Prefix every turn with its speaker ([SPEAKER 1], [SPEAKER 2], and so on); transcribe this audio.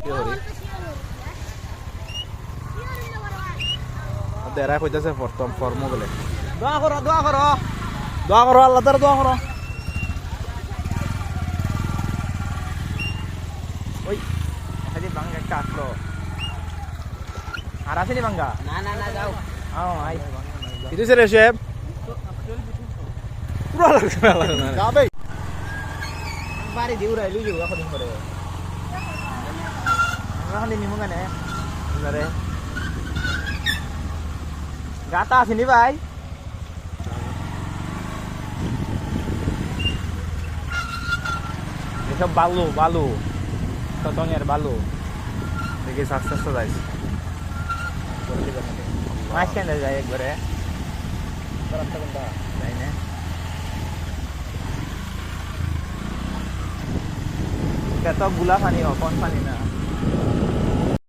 [SPEAKER 1] Video করি দেরা কইতাছে প্রথম ফর্ম বলে। দোয়া করো দোয়া করো দোয়া করো আল্লাহ তার দোয়া করো ওই হাজি বাঙ্গা একটা আসলো আর আসেনি বাঙ্গা
[SPEAKER 2] না না না যাও।
[SPEAKER 1] আও আই। itu sih chef পুরো লাগছে না লাগছে না।
[SPEAKER 3] যাবে
[SPEAKER 1] বাড়ি দিয়ে উড়াই লুই যাব এখন নিমু কেনে এবারে গাতা আসেনি ভাই এসব বালু বালু টটঙের বালু দেখি আস্তে আস্তে যাইছে মাঝখানে যায় একবারে তাই না এটা তো গুলা পানি কন পানি না